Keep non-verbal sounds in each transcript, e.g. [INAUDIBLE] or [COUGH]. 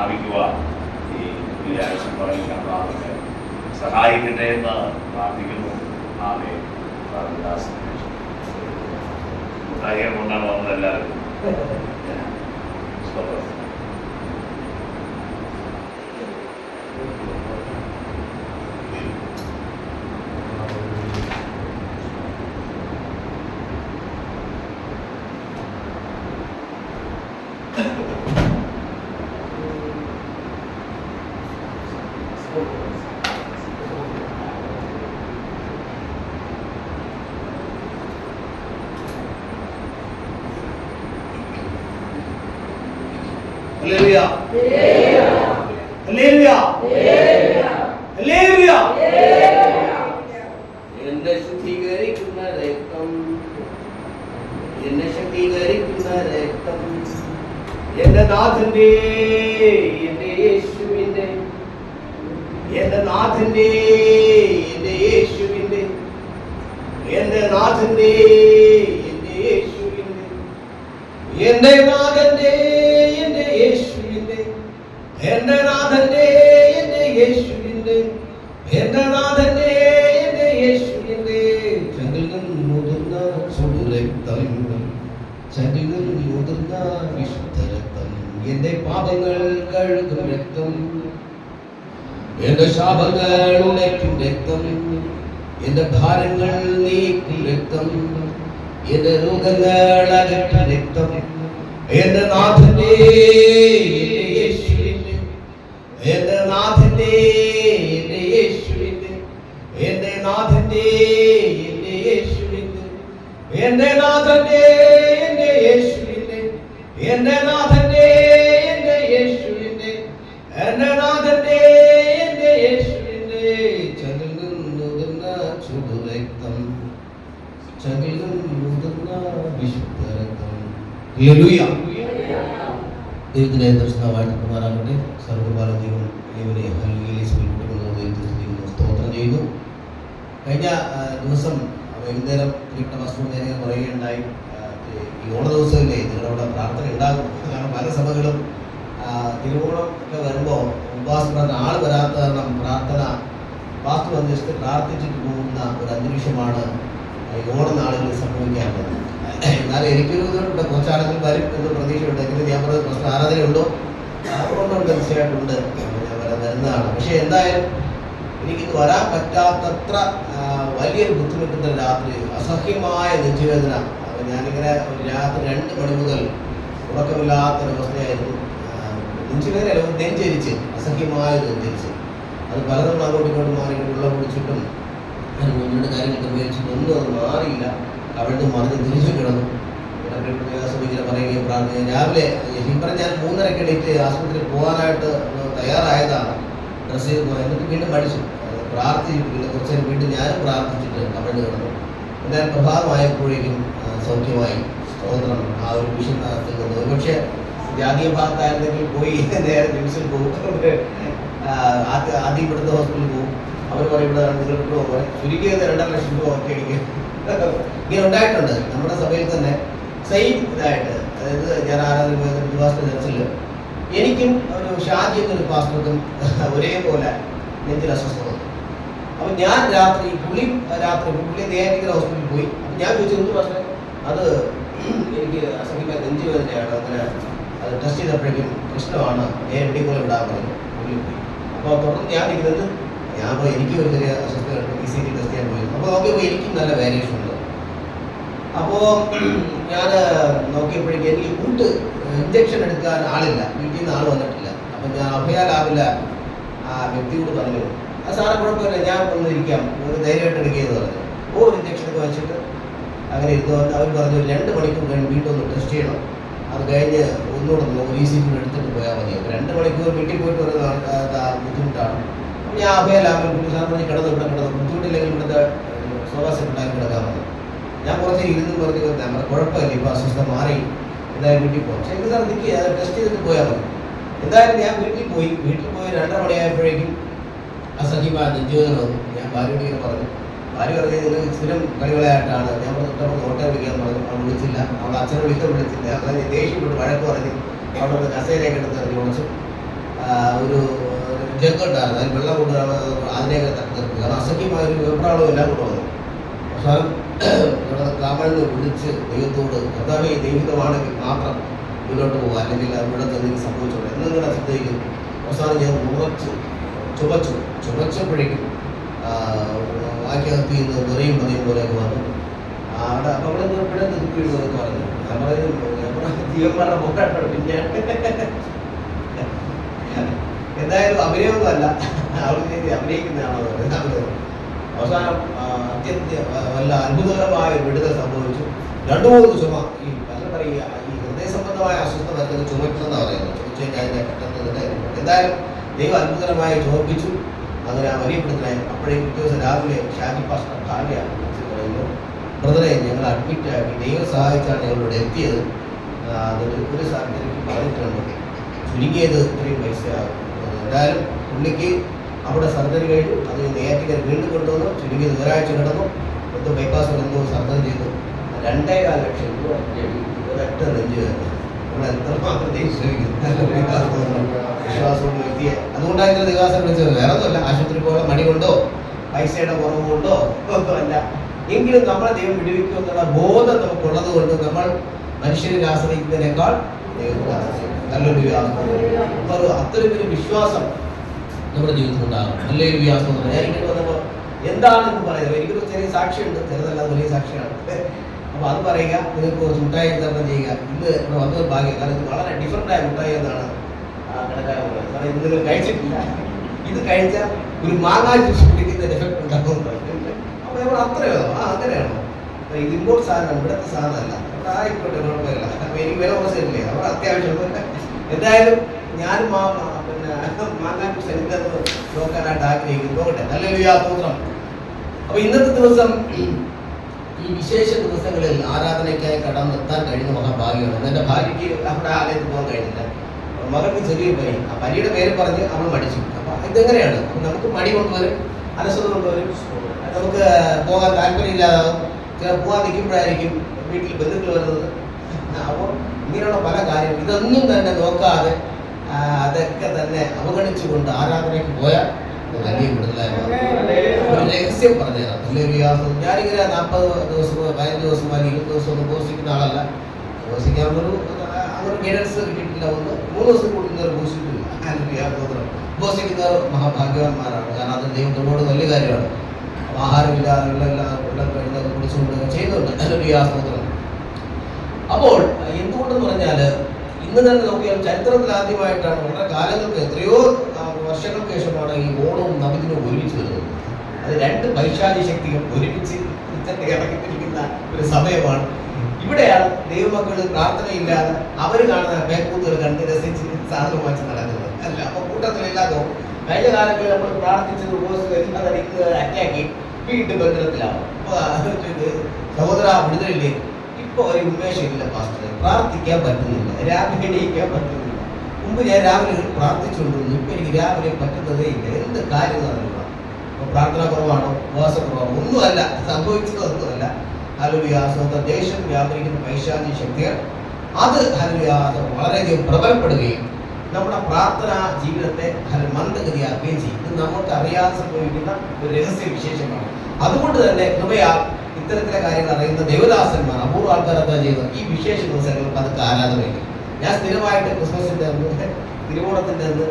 പ്രാപിക്കുവാൻ ഈ വ്യാഴാഴ്ച പറയുന്ന സഹായിക്കട്ടെ എന്ന് പ്രാർത്ഥിക്കുന്നു. ആമേ പ്രാർത്ഥനാസനെ കാര്യം കൊണ്ടാണ് വന്നത് എല്ലാവരും. [LAUGHS] എന്നെ ശുദ്ധീകരിക്കുന്ന രക്തം. എന്നെ ശുദ്ധീകരിക്കുന്ന രക്തം. എന്റെ നാഥന്റെ എന്റെ യേശുവിന്റെ എന്റെ നാഥന്റെ എന്റെ യേശുവിന്റെ എന്റെ നാഥന്റെ എന്റെ യേശുവിന്റെ എന്റെ നാഥന്റെ എന്റെ നാഥന്റെ എന്റെ യേശുവിന്റെ എന്റെ നാഥന്റെ എന്റെ യേശുവിന്റെ ചങ്കിലും മുതിർന്ന ചുടുരക്തം ചങ്കിലും മുതിർന്ന വിശുദ്ധ രക്തം എന്റെ പാദങ്ങൾ കഴുകും രക്തം. എന്റെ ശാപങ്ങൾ ഉണയ്ക്കും രക്തം. എന്റെ ഭാരങ്ങൾ നീക്കും രക്തം. എന്റെ രോഗങ്ങൾ അകറ്റും രക്തം. എന്റെ നാഥന്റെ കഴിഞ്ഞ ദിവസം വൈകുന്നേരം കിട്ട വസ്തു നേരെ പറയുകയുണ്ടായി ഈ ഓണ ദിവസമല്ലേ നിങ്ങളുടെ അവിടെ പ്രാർത്ഥന ഉണ്ടാകും. കാരണം പല സഭകളും തിരുവോണം ഒക്കെ വരുമ്പോൾ ഉപാസന ആൾ വരാത്ത കാരണം പ്രാർത്ഥന വാസ്തു അന്വേഷിച്ച് പ്രാർത്ഥിച്ചിട്ട് പോകുന്ന ഒരു അന്തരീക്ഷമാണ് ഈ ഓണനാളുകളിൽ സംഭവിക്കാറുള്ളത്. എന്നാൽ എനിക്കൊരു ഇതുണ്ട് കുറച്ചാളുകൾ വരും എന്ന് പ്രതീക്ഷയുണ്ട്. എങ്കിലും ഞാൻ പറഞ്ഞത് പ്രശ്ന ആരാധനയുണ്ടോ? അതുകൊണ്ടുണ്ട് തീർച്ചയായിട്ടുണ്ട് ഞാൻ വരാൻ വരുന്നതാണ്. പക്ഷേ എന്തായാലും എനിക്കിത് വരാൻ പറ്റാത്തത്ര വലിയൊരു ബുദ്ധിമുട്ടുന്ന രാത്രി. അസഹ്യമായ നെഞ്ചുവേദന. ഞാനിങ്ങനെ രാത്രി രണ്ട് മണി മുതൽ ഉറക്കമില്ലാത്തൊരവസ്ഥയായിരുന്നു നെഞ്ചുവേദന നെഞ്ചരിച്ച് അസഹ്യമായ നെഞ്ചരിച്ച് അത് പലതവണ അങ്ങോട്ടും ഇങ്ങോട്ടും മാറി വെള്ളം കുടിച്ചിട്ടും അതിന് മുന്നോട്ട് കാര്യങ്ങൾ ഒന്നും അത് മാറിയില്ല. അവിടുന്ന് മറിഞ്ഞ് തിരിച്ചു കിടന്നു. പിന്നെ പറയുകയും പ്രാർത്ഥന രാവിലെ ശരിക്കും ഞാൻ മൂന്നരക്ക് എണീറ്റ് ആശുപത്രിയിൽ പോകാനായിട്ട് തയ്യാറായതാണ്. ഡ്രസ്സ് ചെയ്ത് പോകാൻ. എന്നിട്ട് വീണ്ടും പഠിച്ചു പ്രാർത്ഥിച്ചു പിന്നെ കുറച്ച് നേരം വീണ്ടും ഞാനും പ്രാർത്ഥിച്ചിട്ട് അവിടെ കിടന്നു. എന്തായാലും പ്രഭാതമായപ്പോഴേക്കും സൗഖ്യമായി. സ്തോത്രം. ആ ഒരു വിഷൻ നടത്തുന്നത് ഒരുപക്ഷെ ജാതീയ ഭാഗത്തായിരുന്നെങ്കിൽ പോയി നേരെ നിമിഷം പോകും ആദ്യം ഇവിടുത്തെ ഹോസ്പിറ്റലിൽ പോകും. അവർ പറയും ഇവിടെ നിങ്ങൾക്ക് പോകുമ്പോൾ ചുരുക്കിയത് രണ്ടര ലക്ഷം രൂപ ഒക്കെ എനിക്ക് ഇങ്ങനെ ഉണ്ടായിട്ടുണ്ട്. നമ്മുടെ സഭയിൽ തന്നെ സെയിം ഇതായിട്ട്. അതായത് ഞാൻ ആരാധന പാസ്റ്റർ ചർച്ചിൽ എനിക്കും ഒരു ഷാജി എന്നൊരു പാസ്റ്റർക്കും ഒരേപോലെ നെഞ്ചിൽ അസ്വസ്ഥത അപ്പം ഞാൻ രാത്രി പുള്ളി രാത്രി പുള്ളി നേരെ ഹോസ്പിറ്റലിൽ പോയി. അപ്പം ഞാൻ ചോദിച്ചു എന്ത് പ്രശ്നം? അത് എനിക്ക് അസംഖ്യ നെഞ്ചു വേദനയാണ്. അങ്ങനെ അത് ടെസ്റ്റ് ചെയ്തപ്പോഴേക്കും പ്രശ്നമാണ്. ഞാൻ എവിടെ പോലെ വിടാൻ പറഞ്ഞു പുള്ളി പോയി. അപ്പോൾ തുടർന്ന് ഞാൻ ഇരിക്കുന്നത് ഞാൻ പോയി എനിക്ക് ഒരു ചെറിയ അസ്വസ്ഥത ഇ സി ജി ടെസ്റ്റ് ചെയ്യാൻ പോയി അപ്പോൾ നോക്കിയപ്പോൾ എനിക്കും നല്ല വേരിയേഷൻ ഉണ്ട്. അപ്പോൾ ഞാൻ നോക്കിയപ്പോഴേക്കും എനിക്ക് കൂട്ട് ഇഞ്ചക്ഷൻ എടുക്കാൻ ആളില്ല. വീട്ടിൽ നിന്ന് ആൾ വന്നിട്ടില്ല. അപ്പം ഞാൻ അഭയ ലാബിലെ ആ വ്യക്തിയോട് പറഞ്ഞു സാറെ കുഴപ്പമില്ല ഞാൻ ഒന്ന് ഇരിക്കാം. ഒരു ധൈര്യമായിട്ട് എടുക്കുകയെന്ന് പറഞ്ഞു. ഓ ഇഞ്ചക്ഷൻ ഒക്കെ വെച്ചിട്ട് അങ്ങനെ ഇരുന്നു അവർ പറഞ്ഞു രണ്ട് മണിക്കൂർ കഴിഞ്ഞ് വീട്ടിൽ ഒന്ന് ടെസ്റ്റ് ചെയ്യണം. അത് കഴിഞ്ഞ് ഒന്നുകൂടെ ഒന്ന് ഈ സി കൂടെ എടുത്തിട്ട് പോയാൽ മതി. രണ്ട് മണിക്കൂർ വീട്ടിൽ പോയിട്ട് വരുന്ന ബുദ്ധിമുട്ടാണ്. അപ്പം ഞാൻ അഭയ ലാഭം സാർ പറഞ്ഞ് കിടന്നു ഇവിടെ കിടന്നു. ബുദ്ധിമുട്ടില്ലെങ്കിൽ ഇവിടുത്തെ സോവാസം ഉണ്ടാക്കി കിടക്കാൻ പറഞ്ഞു. ഞാൻ കുറച്ച് ഇരുന്ന് പറഞ്ഞു നമ്മുടെ കുഴപ്പമില്ല ഇപ്പോൾ അസ്വസ്ഥ മാറി. എന്തായാലും വീട്ടിൽ പോകാം പക്ഷേ സാർ നിൽക്കുക ടെസ്റ്റ് ചെയ്തിട്ട് പോയാൽ മതി. എന്തായാലും ഞാൻ വീട്ടിൽ പോയി. വീട്ടിൽ പോയി രണ്ടര മണിയായപ്പോഴേക്കും അസഖ്യമായ നെഞ്ചുവേദന ഞാൻ ഭാര്യയോട് ഇങ്ങനെ പറഞ്ഞു. ഭാര്യ പറഞ്ഞു നിങ്ങൾ സ്ഥിരം കളികളായിട്ടാണ്. ഞാൻ തൊട്ടപ്പോൾ ഓട്ടോ വിളിക്കാൻ പറഞ്ഞു. അവൾ വിളിച്ചില്ല. അവൾ അച്ഛനെ വിളിക്കാൻ വിളിച്ചില്ല. അങ്ങനെ ദേഷ്യപ്പെട്ട് വഴക്ക് പറഞ്ഞു അവിടെ കസേരയൊക്കെ എടുത്ത് എറിഞ്ഞ് വിളിച്ചു ഒരു ജഗ് ഉണ്ടായിരുന്നു. അതിൽ വെള്ളം കൊണ്ടുവരാൻ അതിനെയൊക്കെ തട്ടിത്തെറിപ്പിക്കുക കാരണം അസഖ്യമായ ഒരു വെപ്രാളവും എല്ലാം കൊണ്ടുവന്നു അവസാനം ഇവിടെ കാമലിനെ വിളിച്ച് ദൈവത്തോട് കർത്താവെ ദൈവികമാണെങ്കിൽ മാത്രം മുന്നോട്ട് പോകുക അല്ലെങ്കിൽ ഇവിടെ എന്തെങ്കിലും സംഭവിച്ചോളൂ. എന്നിങ്ങനെ ശ്രദ്ധിക്കും അവസാനം ഞാൻ ഉറച്ചു. ചുമച്ചു. ചുമച്ചപ്പോഴേക്കും വാക്യകത്തിൽ നിന്ന് വെറിയും പതിയും പോലെയൊക്കെ വന്നു. അവിടെ അപ്പോൾ അവിടെ നിന്ന് ഇവിടെ നിർത്തിയിടുന്നതൊക്കെ പറഞ്ഞു. നമ്മളെ നമ്മുടെ ജീവന്മാരുടെ മുഖാട്ടോ പിന്നെ. എന്തായാലും അഭിനയമൊന്നുമല്ല. അവൾ ചെയ്ത് അഭിനയിക്കുന്നതാണോ അവസാനം അത്യന്ത വല്ല അത്ഭുതകരമായ വിടുതൽ സംഭവിച്ചു. രണ്ടു മൂന്ന് ചുമ. ഈ പല പറയുക ഈ ഹൃദയ സംബന്ധമായ അസ്വസ്ഥ ചുമയ്ക്കണമെന്നാണ് പറയുന്നത്. ചുമച്ചു കഴിഞ്ഞാൽ അതിനെ പെട്ടെന്ന് എന്തായാലും ദൈവം അത്ഭുതമായി ചോദിപ്പിച്ചു അങ്ങനെ ആ വലിയ അപ്പോഴേക്കും പിറ്റേ ദിവസം രാവിലെ ഷാജി പാസ്റ്റർ ഭാര്യ പറയുന്നു ബ്രദറെ ഞങ്ങൾ അഡ്മിറ്റ് ആക്കി ദൈവം സഹായിച്ചാണ് ഞങ്ങളിവിടെ എത്തിയത്. അതൊരു ഒരു സാഹചര്യത്തിൽ പറഞ്ഞിട്ടുണ്ട്. ചുരുങ്ങിയത് ഇത്രയും പൈസ ആകും എന്തായാലും പുള്ളിക്ക് അവിടെ സർജറി കഴിഞ്ഞു. അത് നേരത്തെ വീണ്ടും കൊണ്ടുവന്നു. ചുരുങ്ങിയത് ഒരാഴ്ച കിടന്നു. എന്തോ ബൈപ്പാസ് എന്തോ സർജറി ചെയ്തു. രണ്ടേ കാല ലക്ഷം രൂപ ഒരൊറ്റ നെഞ്ച് വേദന. നമ്മൾ വിശ്വാസവും വ്യക്തിയെ അതുകൊണ്ടായിരുന്നു വികാസം വിളിച്ചത് വേറെ ഒന്നുമല്ല ആശുപത്രി പോലെ മണി പൈസയുടെ കുറവ് കൊണ്ടോ ഒന്നുമല്ല എങ്കിലും നമ്മളെ ദൈവം വിടുവിക്കുമെന്നുള്ള ബോധം നമുക്കുള്ളത് കൊണ്ട് നമ്മൾ മനുഷ്യരെ ആശ്രയിക്കുന്നതിനേക്കാൾ നല്ലൊരു വിശ്വാസം അപ്പൊ ഒരു വിശ്വാസം നമ്മുടെ ജീവിതത്തിൽ ഉണ്ടാകും നല്ലൊരു എന്ന് പറഞ്ഞാൽ എനിക്ക് വന്നപ്പോൾ എന്താണെന്ന് പറയുന്നത് എനിക്കൊരു ചെറിയ സാക്ഷിയുണ്ട് ചെറുതല്ലാതെ വലിയ സാക്ഷിയാണ് അപ്പൊ അത് പറയുക നിങ്ങൾക്ക് കുറച്ച് മുട്ടായി വിതരണം ചെയ്യുക. ഇന്ന് ഇവിടെ വന്നത് ഭാഗ്യം. കാരണം ഇത് വളരെ ആയ മുട്ടായി എന്നാണ് കാരണം ഇത് നിങ്ങൾ കഴിച്ചിട്ടില്ല. ഇത് കഴിച്ചാൽ ഒരു മാങ്ങാ ജ്യൂസ് കുടിക്കുന്ന എഫക്ട് ഉണ്ടാക്കുന്നുണ്ട് അപ്പൊ നമ്മൾ അത്രയോ ആ അങ്ങനെയാണോ? ഇത് ഇമ്പോർട്ട് സാധനം ഇവിടുത്തെ സാധനമല്ല. അവിടെ ആയിക്കോട്ടെ കുഴപ്പമില്ല. അപ്പൊ എനിക്ക് വില കുറച്ചില്ലേ അവിടെ അത്യാവശ്യം എന്തായാലും ഞാനും മാ പിന്നെ മാങ്ങാ ജ്യൂസ് നോക്കാനായിട്ട് ആഗ്രഹിക്കുന്നു. നോക്കട്ടെ. നല്ലൊരു യാത്ര അപ്പൊ ഇന്നത്തെ ദിവസം ഈ വിശേഷ ദിവസങ്ങളിൽ ആരാധനയ്ക്കായി കടന്നെത്താൻ കഴിയുന്ന മഹാഭാഗ്യമാണ്. എന്റെ ഭാര്യയ്ക്ക് അവിടെ ആലയത്തിൽ പോകാൻ കഴിഞ്ഞില്ല. മകൾക്ക് ചെറിയ പനി. ആ പനിയുടെ പേര് പറഞ്ഞ് അവൾ മടിച്ചു. അപ്പൊ ഇതെങ്ങനെയാണ്? നമുക്ക് മടി കൊണ്ടുവരും അലസത കൊണ്ടുവരും. നമുക്ക് പോകാൻ താല്പര്യമില്ലാതാവും. പോകാൻ നിൽക്കുമ്പോഴായിരിക്കും വീട്ടിൽ ബന്ധുക്കൾ വരുന്നത്. അപ്പോൾ ഇങ്ങനെയുള്ള പല കാര്യങ്ങളും. ഇതൊന്നും തന്നെ നോക്കാതെ അതൊക്കെ തന്നെ അവഗണിച്ചുകൊണ്ട് ആരാധനയ്ക്ക് പോയാൽ രഹസ്യം പറഞ്ഞുതരാം. നല്ലൊരു യാത്ര. ഞാനിങ്ങനെ നാൽപ്പത് ദിവസം പതിനഞ്ച് ദിവസം അല്ലെങ്കിൽ ഇരുപത് ദിവസം ഒന്നും ഘോഷിക്കുന്ന ആളല്ല. ഉപസിക്കാനുള്ളൊരു അങ്ങനെ ഗൈഡൻസ് കിട്ടിയിട്ടില്ല. ഒന്ന് മൂന്ന് ദിവസം കൂടുന്നവർ ഘോഷിക്കില്ല നല്ലൊരു യാത്ര ഉപസിക്കുന്നവർ മഹാഭാഗ്യവാന്മാരാണ്. കാരണം അത് ദൈവത്തോട് വലിയ കാര്യമാണ്. ആഹാരമില്ലാതെ വെള്ളം കുടിച്ചുകൊണ്ട് ചെയ്യുന്നുണ്ട്. നല്ലൊരു യാത്ര അപ്പോൾ എന്തുകൊണ്ടെന്ന് പറഞ്ഞാൽ ഇന്ന് തന്നെ നോക്കിയാൽ ചരിത്രത്തിൽ ആദ്യമായിട്ടാണ് വളരെ കാലങ്ങൾക്ക് എത്രയോ വർഷങ്ങൾക്ക് ശേഷമാണ് ഈ ഓണവും നബിദിനവും ഒരുമിച്ച് വരുന്നത്. അത് രണ്ട് വൈശാലി ശക്തികൾ ഒരുമിച്ച് തന്നെ ഒരു സമയമാണ്. ഇവിടെയാണ് ദൈവമക്കൾ പ്രാർത്ഥനയില്ലാതെ അവർ കാണുന്ന ബേക്കൂത്തുകൾ കണ്ട് രസിച്ച് സാധനം വാങ്ങിച്ച് നടക്കുന്നത്. അല്ല അപ്പൊ കൂട്ടത്തിലില്ലാതോ കഴിഞ്ഞ കാലങ്ങളിൽ നമ്മൾ പ്രാർത്ഥിച്ചത് ഉപസിച്ച് അതടിക്കുക അറ്റാക്കി വീണ്ടും ബന്ധനത്തിലാവും. സഹോദര വിടുതലില്ലേ? ഇപ്പൊ ഒരു ഉന്മേഷം ഇല്ല പാസ്റ്ററെ. പ്രാർത്ഥിക്കാൻ പറ്റുന്നില്ല രാവിലെ എണീക്കാൻ പറ്റുന്നില്ല. മുമ്പ് ഞാൻ രാവിലെ പ്രാർത്ഥിച്ചുകൊണ്ടിരുന്നു ഇപ്പൊ എനിക്ക് രാവിലെ പറ്റുന്നതേ ഇല്ല. എന്ത് കാര്യം നടക്കുക പ്രാർത്ഥന കുറവാണോ? ഉപവാസ കുറവാണോ ഒന്നുമല്ല. സംഭവിച്ചതൊന്നുമല്ല. ഹലുവിയ സ്വന്തം ദേശം വ്യാപരിക്കുന്ന പൈശാചി ശക്തികൾ അത് ഹലുവിയാസ വളരെയധികം പ്രബലപ്പെടുകയും നമ്മുടെ പ്രാർത്ഥനാ ജീവിതത്തെ മന്ദഗതിയാക്കുകയും ചെയ്യും. ഇത് നമുക്ക് അറിയാതെ സംഭവിക്കുന്ന ഒരു രഹസ്യ വിശേഷമാണ്. അതുകൊണ്ട് തന്നെ കൃപയാൽ ഇത്തരത്തിലെ കാര്യങ്ങൾ അറിയുന്ന ദേവദാസന്മാർ അപൂർവ ആൾക്കാർ എന്താ ചെയ്യുന്നത്? ഈ വിശേഷ ദിവസങ്ങൾ പതുക്കെ ആരാധന വയ്ക്കും ഞാൻ സ്ഥിരമായിട്ട് ക്രിസ്മസിന്റെ അന്ന് തിരുവോണത്തിന്റെ അന്ന്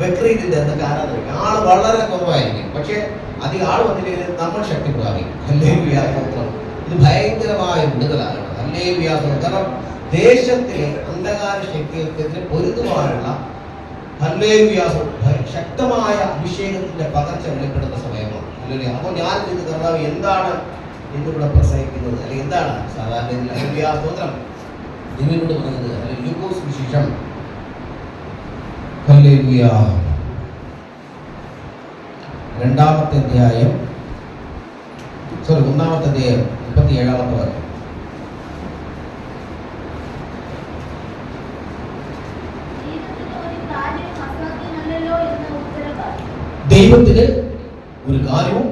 ബക്രീദിന്റെ അന്നൊക്കെ ആരാധന ആൾ വളരെ കുറവായിരിക്കും. പക്ഷേ അധികം ആൾ വന്നില്ലെങ്കിൽ നമ്മൾ ശക്തി പ്രാപിക്കും. ഇത് ഭയങ്കരമായ വിടുതലാണ്. അല്ലേ കാരണം ദേശത്തിലെ അന്ധകാര ശക്തികൾക്കെതിരെ പൊരുതുവാനുള്ള ശക്തമായ അഭിഷേകത്തിന്റെ പകർച്ച വെളിപ്പെടുന്ന സമയമാണ്. ഹല്ലേലൂയ. അപ്പോൾ ഞാൻ ഇത് കർത്താവ് എന്താണ് ഇന്നിവിടെ പ്രസംഗിക്കുന്നത്? അല്ലെങ്കിൽ എന്താണ് സാധാരണ ഇതിൽ ഹല്ലേലൂയ സ്തോത്രം? ദൈവനോട് പറഞ്ഞത് അല്ലെങ്കിൽ ലൂക്കോസ് വിശേഷം ഹല്ലേലൂയ. രണ്ടാമത്തെ അധ്യായം സോറി ഒന്നാമത്തെ അധ്യായം മുപ്പത്തി ഏഴാമത്തെ വാക്യം. ദൈവത്തിന് ഒരു കാര്യവും.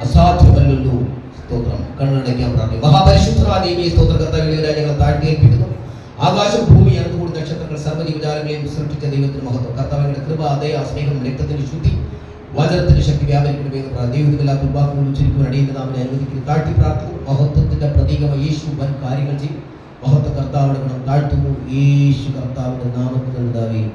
അസാധ്യമല്ലല്ലോ. സ്തോത്രം. കണ്ണടയ്ക്കാൻ പ്രാർത്ഥിക്കും മഹാപരിശുദ്ധ ദേവി സ്തോത്ര കർത്താവിനെ ഞങ്ങൾ താഴ്ത്തിയേൽപ്പിക്കുന്നു ആകാശം ഭൂമി അതുകൂടി നക്ഷത്രങ്ങൾ സർവജീവജാലങ്ങളെയും സൃഷ്ടിച്ച ദൈവത്തിന് മഹത്വം. കർത്താവിന്റെ കൃപ ദയ സ്നേഹം രക്തത്തിന്റെ ശുദ്ധി വചനത്തിന്റെ ശക്തി വ്യാപരിക്കണമേ എന്ന് ദൈവത്തില്ലാത്ത ഉപാക്കുകൾ ഉച്ചരിക്കുവാൻ അടിയുന്ന നാമിനെ അനുവദിക്കുന്നു. താഴ്ത്തി പ്രാർത്ഥിക്കും മഹത്വത്തിന്റെ പ്രതീകമായി യേശു വൻ കാര്യങ്ങൾ ചെയ്യും. മഹത്വ കർത്താവിനെ ഗുണം താഴ്ത്തുന്നു. യേശു കർത്താവിന്റെ നാമത്തിൽ ഉണ്ടാവുകയും